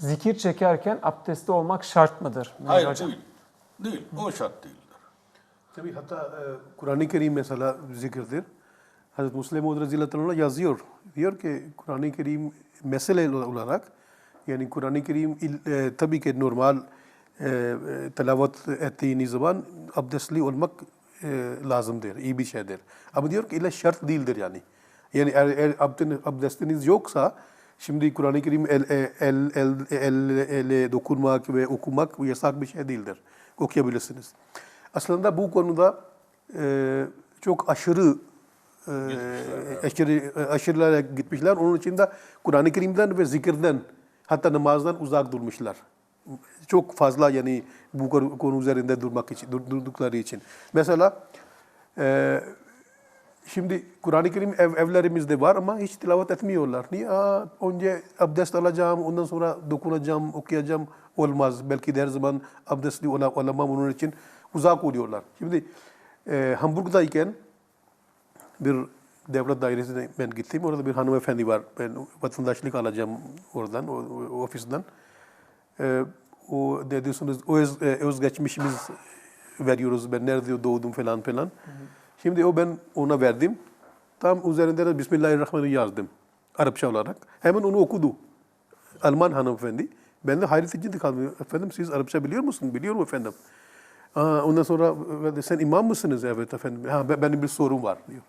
Zikir çekerken abdestli olmak şart mıdır? Münir Hayır hocam? değil. Değil. O şart değildir. Tabii hatta e, Kur'an-ı Kerim mesela zikirdir. Hazreti Müslim Maud Radıyallahu anh yazıyor. Diyor ki Kur'an-ı Kerim mesele olarak yani Kur'an-ı Kerim il- e, tabii ki normal e, e, telavat ettiğiniz zaman abdestli olmak e, lazımdır. iyi bir şeydir. Ama diyor ki illa şart değildir yani. Yani eğer, eğer abdest- abdestiniz yoksa şimdi Kur'an-ı Kerim el, el, el, el, el, ele dokunmak ve okumak yasak bir şey değildir. Okuyabilirsiniz. Aslında bu konuda e, çok aşırı e, aşırı aşırılara gitmişler. Onun için de Kur'an-ı Kerim'den ve zikirden hatta namazdan uzak durmuşlar. Çok fazla yani bu konu üzerinde durmak için dur- durdukları için. Mesela e, Şimdi Kur'an-ı Kerim ev, evlerimizde var ama hiç tilavet etmiyorlar. Niye? Aa, önce abdest alacağım, ondan sonra dokunacağım, okuyacağım. Olmaz. Belki de her zaman abdestli ola- olamam onun için uzak oluyorlar. Şimdi e, Hamburg'dayken bir devlet dairesine ben gittim. Orada bir hanımefendi var. Ben vatandaşlık alacağım oradan, o, o ofisten. E, o ne diyorsunuz, öz, e, özgeçmişimiz veriyoruz. Ben nerede doğdum falan falan. Şimdi o ben ona verdim. Tam üzerinde de Bismillahirrahmanirrahim yazdım. Arapça olarak. Hemen onu okudu. Alman hanımefendi. Ben de hayret içinde kaldım. Efendim siz Arapça biliyor musunuz? Biliyorum efendim. Aa, ondan sonra sen imam mısınız? Evet efendim. Ha, be- benim bir sorum var diyor.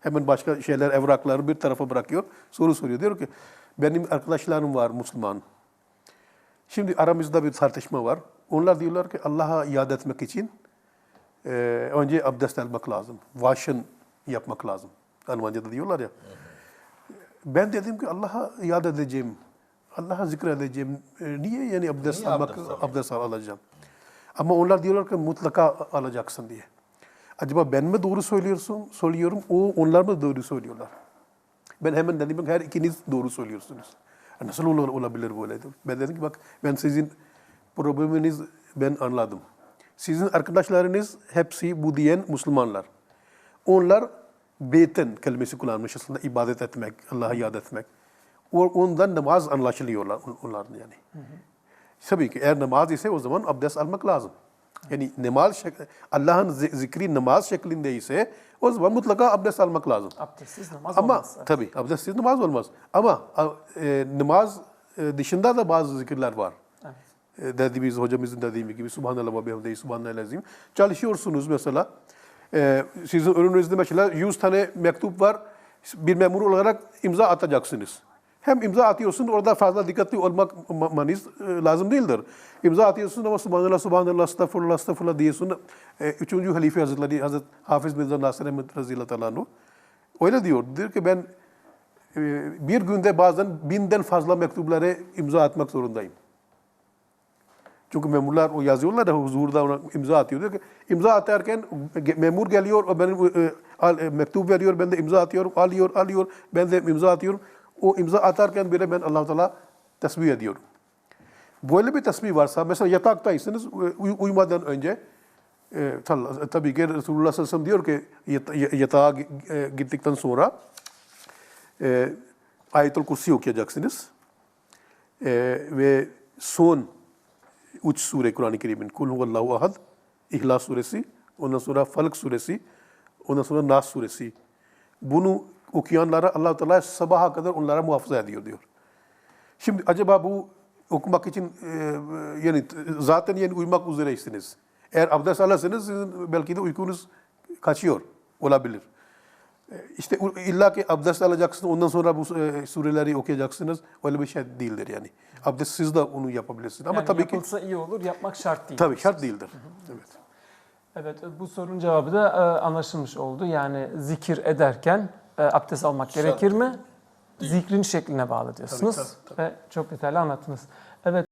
Hemen başka şeyler, evrakları bir tarafa bırakıyor. Soru soruyor. Diyor ki benim arkadaşlarım var Müslüman. Şimdi aramızda bir tartışma var. Onlar diyorlar ki Allah'a iade etmek için e, önce abdest almak lazım. Waschen yapmak lazım. Almanca'da diyorlar ya. Ben dedim ki Allah'a iade edeceğim. Allah'a zikredeceğim. E, niye yani abdest Niye almak, abdest abdest alacağım? Ama onlar diyorlar ki mutlaka alacaksın diye. Acaba ben mi doğru söylüyorsun, söylüyorum, o onlar mı doğru söylüyorlar? Ben hemen dedim ki her ikiniz doğru söylüyorsunuz. Nasıl ol- olabilir böyle? Ben dedim ki bak ben sizin probleminiz ben anladım. Sizin arkadaşlarınız hepsi bu diyen Müslümanlar. Onlar beyten kelimesi kullanmış aslında ibadet etmek, Allah'a yad etmek. Ondan namaz anlaşılıyorlar on- onların yani. Tabii ki eğer namaz ise o zaman abdest almak lazım. Yani namaz Allah'ın zi- zikri namaz şeklinde ise o zaman mutlaka abdest almak lazım. Abdestsiz namaz Ama olmaz. tabii abdestsiz namaz olmaz. Ama e, namaz e, dışında da bazı zikirler var. E, dediğimiz hocamızın dediği gibi Subhanallah ve bihamdihi Subhanallah azim. Çalışıyorsunuz mesela. E, sizin önünüzde mesela 100 tane mektup var. Bir memur olarak imza atacaksınız. Hem imza atıyorsun orada fazla dikkatli olmak ma- manız e, lazım değildir. İmza atıyorsun ama Subhanallah, Subhanallah, Estağfurullah, Estağfurullah diyorsun. E, üçüncü Halife Hazretleri Hazret Hafız Mirza Nasir Ahmet Razıyallahu anhu öyle diyor. Diyor ki ben e, bir günde bazen binden fazla mektuplara imza atmak zorundayım. Çünkü memurlar o yazıyorlar da huzurda ona imza atıyor. Diyor ki imza atarken memur geliyor, o benim e, al, e, mektup veriyor, ben de imza atıyorum, alıyor, alıyor, ben de imza atıyorum. O imza atarken bile ben Allah Teala tesbih ediyorum. Böyle bir tesbih varsa, mesela yataktaysınız, e, uy- uyumadan önce e, tabii ki Resulullah sallallahu aleyhi ve sellem diyor ki yata- yatağa gi- e, gittikten sonra e, Ayetül Kursi okuyacaksınız. E, ve son üç sure Kur'an-ı Kerim'in. Kul huvallahu ahad, İhlas suresi, ondan sonra Falak suresi, ondan sonra Nas suresi. Bunu okuyanlara allah Teala sabaha kadar onlara muhafaza ediyor diyor. Şimdi acaba bu okumak için e, yani zaten yani uyumak üzereysiniz. Eğer abdest alırsanız sizin belki de uykunuz kaçıyor olabilir. E, İşte illa ki abdest alacaksınız ondan sonra bu e, sureleri okuyacaksınız. Öyle bir şey değildir yani. Abdestsiz de onu yapabilirsiniz. Ama yani tabii ki yapılsa iyi olur, yapmak şart değil. tabii şart değildir. Evet. Evet, bu sorunun cevabı da e, anlaşılmış oldu. Yani zikir ederken e, abdest almak Şart gerekir mi? Zikrin şekline bağlı diyorsunuz. tabii, tabii. Ve çok detaylı anlattınız. Evet.